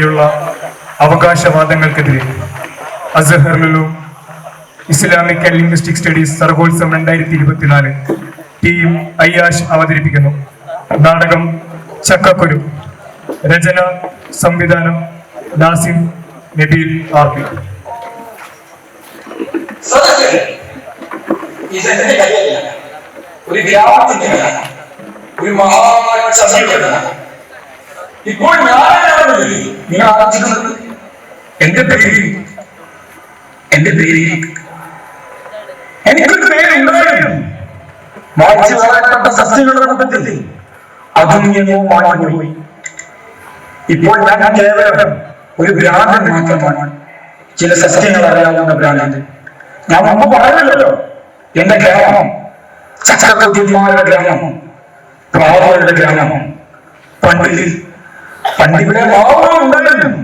യുള്ള അവകാശവാദങ്ങൾക്കെതിരെ അസഹറിലും ഇസ്ലാമിക് ആൻഡ് ലിംഗ്വിസ്റ്റിക് സ്റ്റഡീസ് സർഗോത്സവം രണ്ടായിരത്തി ഇരുപത്തിനാല് ടീം അയ്യാഷ് അവതരിപ്പിക്കുന്നു. നാടകം ചക്കക്കുരു. രചന സംവിധാനം നാസിം നബീൽ ആർബി ഒരു ഗ്രാമത്തിന്റെ. ഒരു മഹാ ഇപ്പോൾ ഇപ്പോൾ ഞാനാണ് നിങ്ങൾ ആലോചിക്കുന്നത് എന്റെ പേര്. എന്റെ പേര്. എനിക്കൊരു പേരുണ്ടായിരുന്നു വായിച്ചു വളരപ്പെട്ട സസ്യങ്ങളുടെ കൂട്ടത്തിൽ. അതും എങ്ങോ മാറിപ്പോയി. ഇപ്പോൾ ഞാൻ കേവലം ഒരു ഭ്രാന്തൻ മാത്രമാണ്. ചില സസ്യങ്ങൾ അറിയാവുന്ന ഭ്രാന്തൻ ഞാൻ മുമ്പ് പറയുന്നല്ലോ എന്റെ ഗ്രാമം. ചക്രവർത്തിമാരുടെ ഗ്രാമം. പ്രാവുകളുടെ ഗ്രാമം. പണ്ടിൽ പണ്ടിവിടെ മാവുകൾ ഉണ്ടായിരുന്നു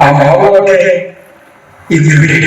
ആ മാവുകളൊക്കെ ഇന്നിവിടെ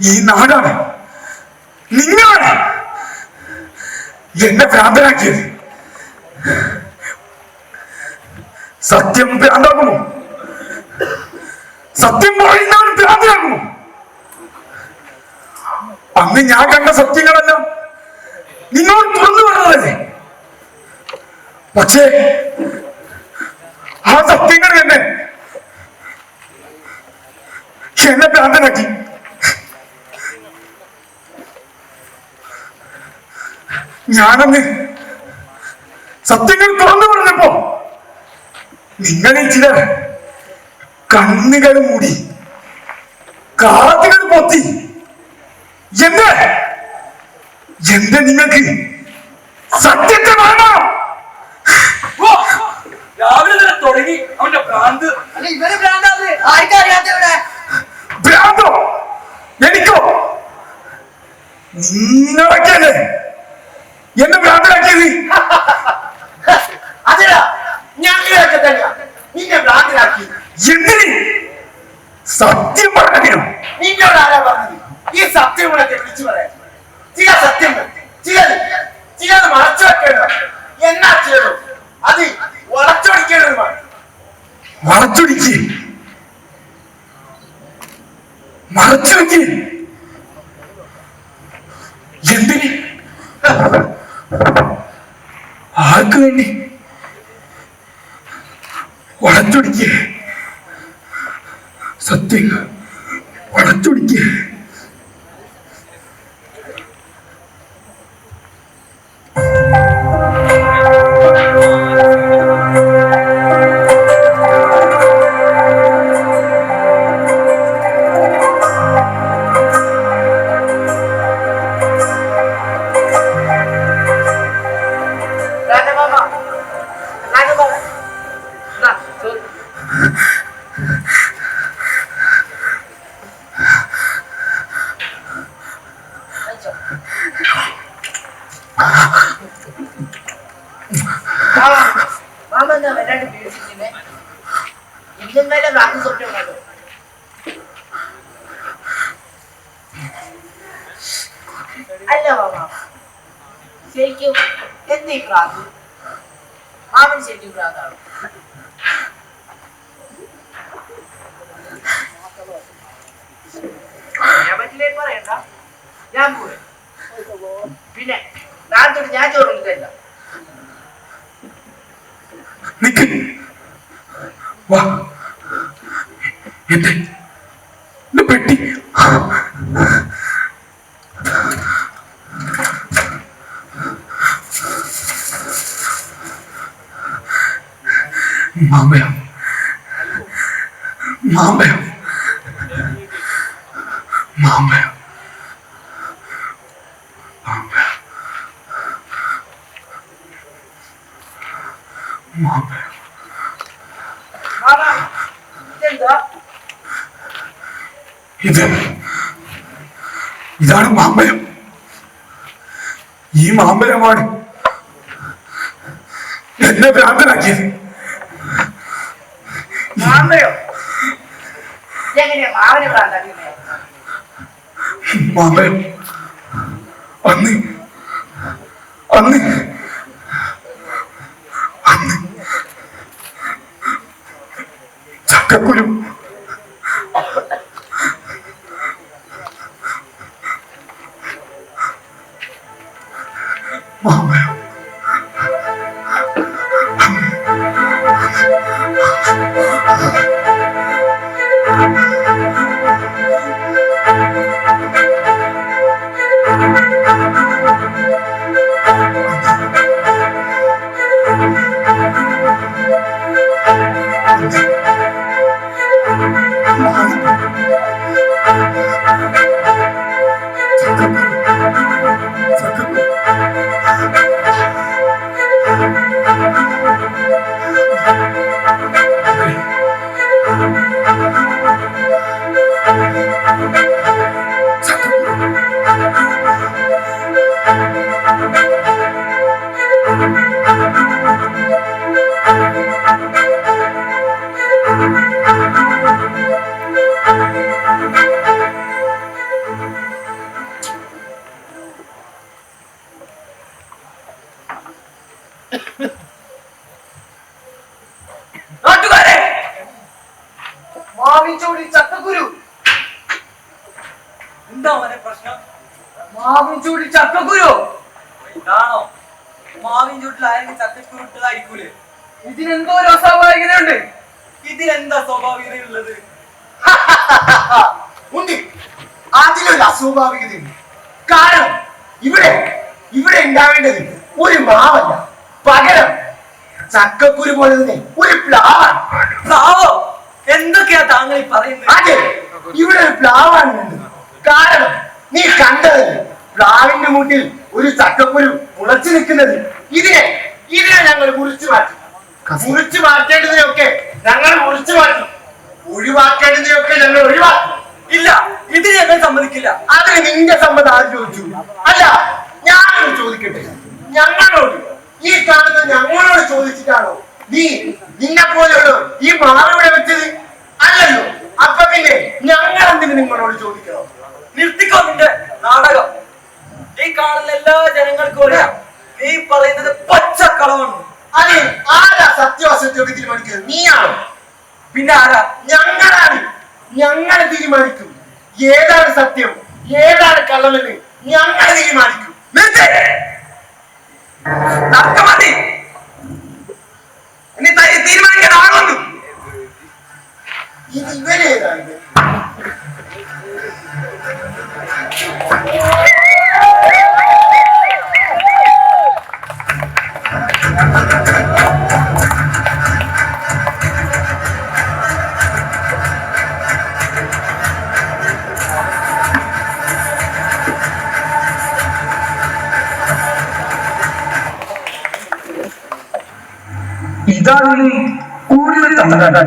ഈ നാടാണ്. നിങ്ങളാണ് എന്നെ ഭ്രാന്തനാക്കിയത് സത്യം ഭ്രാന്താകുമോ സത്യം പറയുന്നവൻ ഭ്രാന്തനാകുമോ അന്ന് ഞാൻ കണ്ട സത്യങ്ങളെല്ലാം നിങ്ങളോട് തുറന്നു പറഞ്ഞതല്ലേ? പക്ഷേ ആ സത്യങ്ങൾ തന്നെ എന്നെ ഭ്രാന്തനാക്കി ഞാനന്ന് സത്യങ്ങൾ തുറന്നു പറഞ്ഞപ്പോ നിങ്ങളിൽ ചിലർ കണ്ണുകൾ മൂടി കാതുകൾ പൊത്തി എന്ത് എന്ത് നിങ്ങൾക്ക് സത്യത്തെ വേണോ രാവിലെ തന്നെ തുടങ്ങി. അവന്റെ ഭ്രാന്ത്. അല്ല ഇവർ ഭ്രാന്താത് ആർക്കറിയാത്ത ഇവിടെ ഭ്രാന്തോ? എനിക്കോ? നിങ്ങളൊക്കെയല്ലേ എന്നെ ഭ്രാന്തനാക്കിയത് ഞങ്ങളൊക്കെ തന്നെയാ. നിന്നെ ഭ്രാന്തനാക്കി എന്തിന്? സത്യം പറഞ്ഞതിനും നിന്നോട് ആരാ പറഞ്ഞത്? ഈ സത്യങ്ങളൊക്കെ വിളിച്ചു പറയാം ചില സത്യം ചിലത് ചിലത് മറച്ചു വെക്കേണ്ട എന്നാ ചെയ്തു അത് വളച്ചൊടിക്കേണ്ടതുമാണ്. വളച്ചൊടിക്ക്. മറച്ചു വെക്ക് എന്തിന്? ആർക്ക് വേണ്ടി? വളച്ചൊടിക്ക്. സത്യങ്ങൾ വളച്ചൊടിക്ക്. മാമ്പഴ. മാമ്പഴം. മാമ്പഴ. മാമ്പഴ. ഇത്. ഇതാണ് മാമ്പഴം. ഈ മാമ്പഴമാണ് എന്നെ ഭ്രാന്തനാക്കിയത്. ചക്കക്കുരു ചക്കക്കുരു ഇതാണോ? മാവിൻ ചൂട്ടിൽ ആരെങ്കിലും ചക്കക്കുരുട്ടതായിരിക്കൂലേ ഇതിനെന്തോ ഒരു അസ്വാഭാവികതയുണ്ട്. ഇതിലെന്താ സ്വാഭാവികതയുള്ളത് ഉണ്ട്. അതിലൊരു അസ്വാഭാവികതയുണ്ട്. കാരണം ഇവിടെ ഇവിടെ ഉണ്ടാവേണ്ടത് ഒരു മാവല്ല. പകരം ചക്കക്കുരു പോലെ തന്നെ ഒരു പ്ലാവാണ്. പ്ലാവോ? എന്തൊക്കെയാ താങ്കൾ പറയുന്നത്? അതെ ഇവിടെ ഒരു പ്ലാവാണ് കാരണം നീ കണ്ടതല്ലേ പ്ലാവിന്റെ മുട്ടിൽ ഒരു ചക്കപ്പുരും മുളച്ചു നിൽക്കുന്നത് ഇതിനെ ഇതിനെ ഞങ്ങൾ മുറിച്ചു മാറ്റി. മുറിച്ചു മാറ്റേണ്ടതിനൊക്കെ ഞങ്ങൾ മുറിച്ചു മാറ്റി. ഒഴിവാക്കേണ്ടതിനൊക്കെ ഞങ്ങൾ ഒഴിവാക്കി. ഇല്ല ഇതിനെ ഞങ്ങൾ സമ്മതിക്കില്ല. അതിന് നിന്റെ സമ്മതം ആര് ചോദിച്ചു? അല്ല ഞാൻ ചോദിക്കട്ടെ. ഞങ്ങളോട്. ഈ കാണുന്ന ഞങ്ങളോട് ചോദിച്ചിട്ടാണോ നീ നിന്നെ പോലെയുള്ള ഈ മാറിവിടെ വെച്ചത്? അല്ലല്ലോ. അപ്പൊ പിന്നെ ഞങ്ങൾ എന്തിനു നിങ്ങളോട് ചോദിക്കണം? നിർത്തിക്കോ നിന്റെ നാടകം. ഈ കാണുന്ന എല്ലാ ജനങ്ങൾക്കും അറിയാം. നീ പറയുന്നത് പച്ചക്കളവാണ് അതെ ആരാ സത്യാസത്യമൊക്കെ തീരുമാനിക്കുന്നത്? നീയാണ്. പിന്നെ ആരാ? ഞങ്ങളാണ്. ഞങ്ങൾ തീരുമാനിക്കും. ഏതാണ് സത്യം? ഏതാണ് കള്ളമെന്ന് ഞങ്ങൾ തീരുമാനിക്കും. ഇനി തീരുമാനിക്കാൻ ആളുണ്ട്. ഇത് ഇവരേതാ ഇത് ഇതാണ്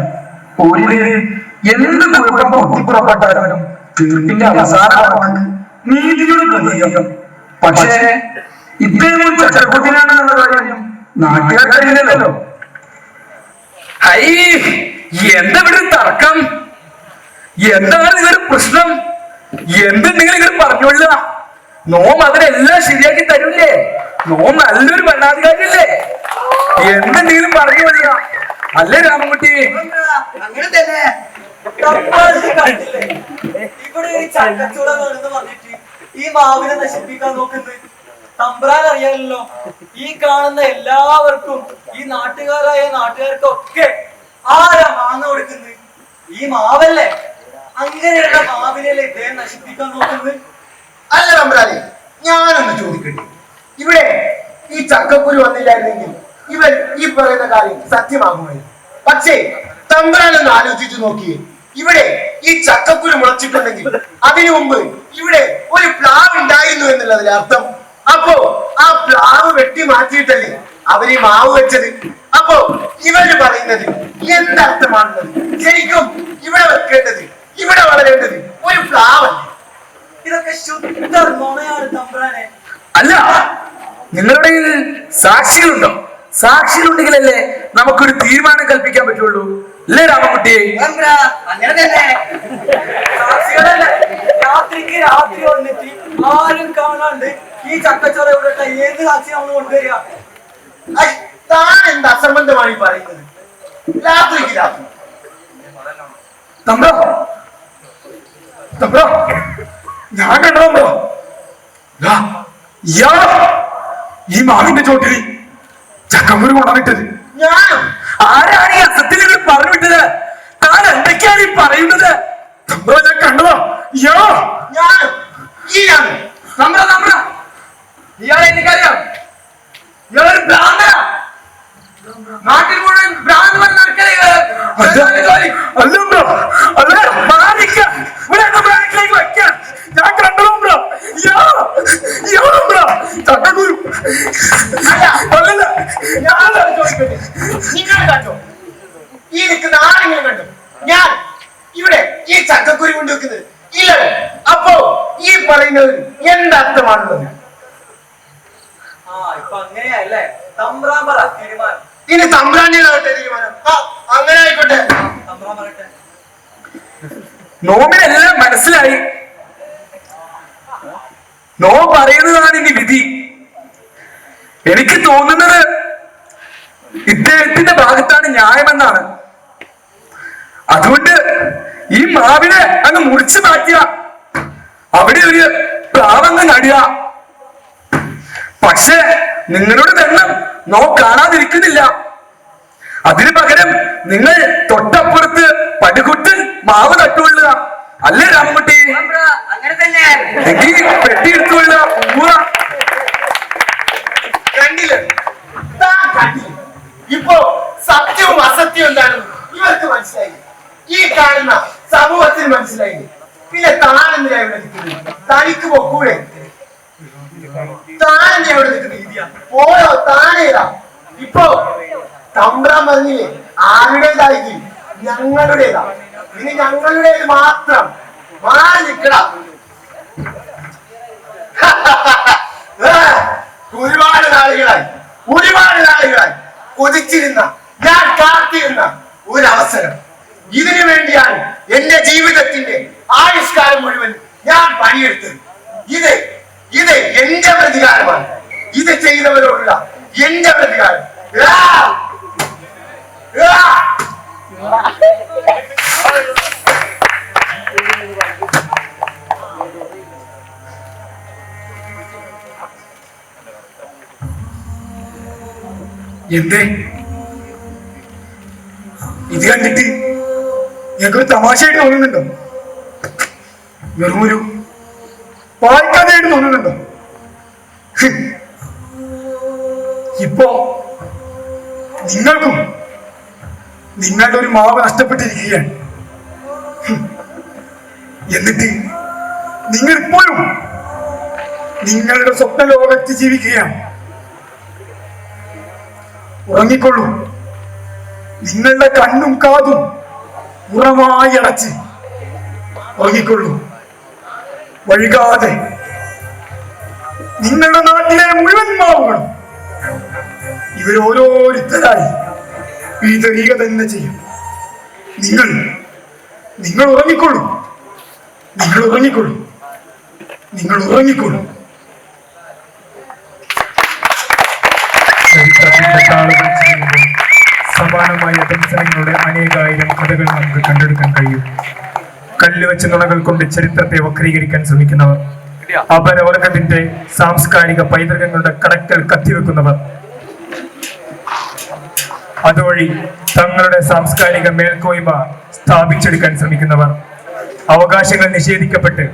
എന്ത് കുഴപ്പം പൊട്ടിപ്പുറപ്പെട്ടാലും തീർപ്പിന്റെ അവസാനമാണ് നീതിയുടെ പ്രതീകം. പക്ഷേ ഇദ്ദേഹം ചട്ടക്കൂട്ടിനാണെന്നുള്ള കാര്യം നാട്ടുകാർക്കറിയില്ലല്ലോ. ഹൈ എന്താ തർക്കം? എന്താണ് നിങ്ങളുടെ പ്രശ്നം? എന്തുണ്ടെങ്കിലും നിങ്ങൾ പറഞ്ഞോളൂ നോം അതിനെല്ലാം ശരിയാക്കി തരൂല്ലേ? നോം നല്ലൊരു ഭരണാധികാരിയല്ലേ? എന്തുണ്ടെങ്കിലും പറഞ്ഞു അല്ലേ രാമൻകുട്ടി? അങ്ങനെ തന്നെ? ഇവിടെ ഒരു ചക്കച്ചുള പറഞ്ഞിട്ട് ഈ മാവിനെ നശിപ്പിക്കാൻ നോക്കുന്നത്. തമ്പ്രാൻ അറിയാമല്ലോ ഈ കാണുന്ന എല്ലാവർക്കും ഈ നാട്ടുകാരായ നാട്ടുകാർക്കൊക്കെ ആരാ മാങ്ങ കൊടുക്കുന്നത്? ഈ മാവല്ലേ? അങ്ങനെയുള്ള മാവിനല്ലേ ഇദ്ദേഹം നശിപ്പിക്കാൻ നോക്കുന്നത്? അല്ല നമ്പരാനെ ഞാനൊന്ന് ചോദിക്കട്ടെ. ഇവിടെ ഈ ചക്കക്കുരു വന്നില്ലായിരുന്നെങ്കിൽ ഇവൻ ഈ പറയുന്ന കാര്യം സത്യമാകുമായിരുന്നു പക്ഷേ തമ്പ്രാനൊന്ന് ആലോചിച്ചു നോക്കിയേ. ഇവിടെ ഈ ചക്കക്കുരു മുളച്ചിട്ടുണ്ടെങ്കിൽ അതിനു മുമ്പ് ഇവിടെ ഒരു പ്ലാവ് ഉണ്ടായിരുന്നു എന്നുള്ളതിൽ അർത്ഥം. അപ്പോ ആ പ്ലാവ് വെട്ടി മാറ്റിയിട്ടല്ലേ അവർ മാവ് വെച്ചത്? അപ്പോ ഇവർ പറയുന്നത് എന്തർത്ഥമാണുള്ളത് ശരിക്കും ഇവിടെ വെക്കേണ്ടത് ഇവിടെ വളരേണ്ടത് ഒരു പ്ലാവല്ലേ? ഇതൊക്കെ ശുദ്ധ നുണയാണ് തമ്പ്രാനെ. അല്ല നിങ്ങളുടെ സാക്ഷികളുണ്ടോ? സാക്ഷികളുണ്ടെങ്കിലല്ലേ നമുക്കൊരു തീരുമാനം കൽപ്പിക്കാൻ പറ്റുള്ളൂ. അല്ലേ സാക്ഷികളല്ലേ? രാത്രിക്ക് രാത്രി വന്നിട്ട് ആരും കാണാണ്ട് ഈ ചക്കച്ചോറ ഇവിടെ ഇട്ട ഏത് സാക്ഷി നമ്മൾ കൊണ്ടുവരിക ഐ, താൻ എന്ത് അസംബന്ധമാണ് ഈ പറയുന്നത്? രാത്രിക്ക് രാത്രി. തമ്പ്ര. തമ്പ്ര. ഞാൻ കണ്ടോ ഈ മാവിന്റെ ചോട്ടിൽ ചക്കമ്പൂര് കൊണ്ടുവന്നിട്ടത് ഞാനും? ആരാണ് ഈ അസത്തിൽ നിങ്ങൾ പറഞ്ഞു വിട്ടത് താൻ എന്തൊക്കെയാണ് ഈ പറയുന്നത്? തമ്പ്ര ഞാൻ കണ്ടതാ. ഞാനും? നമ്മ നമ്മ ഇയാളെ എനിക്കറിയാം. ഇയാളൊരു ഭ്രാന്തനാ നാട്ടിൽ മുഴുവൻ നടക്കലേ ജോലി. അല്ല ബ്രോ അല്ല. മാറിക്ക ഇവിടെ എന്നെ ബാക്കിലേക്ക് ഞാൻ കണ്ടതാ ബ്രോ. യോ. യോ ബ്രോ. ചക്കക്കുരു കണ്ടോ? ഈ നിൽക്കുന്ന ആരെങ്കിലും കണ്ടോ? ഞാൻ ഇവിടെ ഈ ചക്കക്കുരു കൊണ്ട് വെക്കുന്നത്. ഇല്ലല്ലോ. അപ്പോ ഈ പറയുന്നത് എന്തർത്ഥമാണുള്ളത് ഇനി തമ്പ്രാന്റേതാവട്ടെ തീരുമാനം. അങ്ങനെ ആയിക്കോട്ടെ. നോമിനെല്ലാം മനസ്സിലായി. നോ പറയുന്നതാണ് ഇനി വിധി. എനിക്ക് തോന്നുന്നത് ഇദ്ദേഹത്തിന്റെ ഭാഗത്താണ് ന്യായമെന്നാണ്. അതുകൊണ്ട് ഈ മാവിനെ അങ്ങ് മുറിച്ചു മാറ്റിയ അവിടെ ഒരു പ്ലാവങ്ങ് നടുക. പക്ഷേ നിങ്ങളുടെ വെള്ളം നോ കാണാതിരിക്കുന്നില്ല. അതിനു പകരം നിങ്ങൾ തൊട്ടപ്പുറത്ത് പടുകുട്ടൻ മാവ് തട്ടുകൊള്ളുക അല്ലേ രാമൻകുട്ടി? തമ്പ്രാ, അങ്ങനെ തന്നെ. എങ്കിൽ പെട്ടിയെടുത്തുകൊള്ളുക കണ്ടില്ലേ? ഇപ്പോ സത്യവും അസത്യവും എന്താണെന്ന് ഇവർക്ക് മനസ്സിലായി ഈ കാണുന്ന സമൂഹത്തിന് മനസ്സിലായി പിന്നെ താനെന്തിനാ ഇവിടെ നിൽക്കുന്നത്? തനിക്ക് പൊക്കൂടെ താനെന്തിനാ ഇവിടെ നിൽക്കുന്നത് ഓരോ താനേതാ ഇപ്പോ തമ്പ്രാൻ പറഞ്ഞില്ലേ ആരുടേതായി ഞങ്ങളുടേതാ. ഇനി ഞങ്ങളുടേത് മാത്രം മാറി നിൽക്കട. ഒരുപാട് നാളുകളായി. ഒരുപാട് നാളുകളായി. കൊതിച്ചിരുന്ന ഞാൻ കാത്തിരുന്ന ഒരു അവസരം ഇതിനു വേണ്ടിയാണ് എന്റെ ജീവിതത്തിന്റെ ആയുഷ്കാലം മുഴുവൻ ഞാൻ പണിയെടുത്തത്. ഇത് ഇത് എന്റെ പ്രതികാരമാണ്. ഇത് ചെയ്തവരോടുള്ള എന്റെ പ്രതികാരം. ആ! എന്തേ? ഇത് കണ്ടിട്ട് ഞങ്ങൾക്കൊരു തമാശയായിട്ട് തോന്നുന്നുണ്ടോ? വെറുമൊരു വായിക്കാതെയായിട്ട് തോന്നുന്നുണ്ടോ. ഇപ്പോ നിങ്ങൾക്കും നിങ്ങളുടെ ഒരു മാവ് നഷ്ടപ്പെട്ടിരിക്കുകയാണ്. എന്നിട്ട് നിങ്ങൾ ഇപ്പോഴും നിങ്ങളുടെ സ്വപ്ന ലോകത്ത് ജീവിക്കുകയാണ്. ഉറങ്ങിക്കൊള്ളൂ. നിങ്ങളുടെ കണ്ണും കാതും ഉറമായി അടച്ച് ഉറങ്ങിക്കൊള്ളൂ. വഴുകാതെ നിങ്ങളുടെ നാട്ടിലെ മുഴുവൻ മാവുകളും ഇവരോരോരുത്തരായി വിതറിക തന്നെ ചെയ്യും. നിങ്ങൾ നിങ്ങൾ ഉറങ്ങിക്കൊള്ളൂ. നിങ്ങൾ ഉറങ്ങിക്കൊള്ളൂ. നിങ്ങൾ ഉറങ്ങിക്കൊള്ളൂ ചരിത്രത്തിന്റെ സമാനമായ ദർശനങ്ങളുടെ അനേകായിരം കഥകൾ നമുക്ക് കണ്ടെടുക്കാൻ കഴിയും. കല്ല് നുണകൾ കൊണ്ട് ചരിത്രത്തെ വക്രീകരിക്കാൻ ശ്രമിക്കുന്നവർ അപരവർഗത്തിന്റെ സാംസ്കാരിക പൈതൃകങ്ങളുടെ കടക്കൽ കത്തിവെക്കുന്നവർ അതുവഴി തങ്ങളുടെ സാംസ്കാരിക മേൽക്കോയ്മ സ്ഥാപിച്ചെടുക്കാൻ ശ്രമിക്കുന്നവർ അവകാശങ്ങൾ നിഷേധിക്കപ്പെട്ട്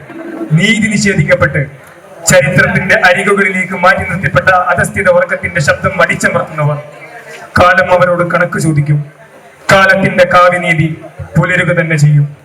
നീതി നിഷേധിക്കപ്പെട്ട് ചരിത്രത്തിന്റെ അരികുകളിലേക്ക് മാറ്റി നിർത്തിപ്പെട്ട അധസ്ഥിത വർഗത്തിന്റെ ശബ്ദം അടിച്ചമർത്തുന്നവർ കാലം അവരോട് കണക്ക് ചോദിക്കും. കാലത്തിന്റെ കാവ്യനീതി പുലരുക തന്നെ ചെയ്യും.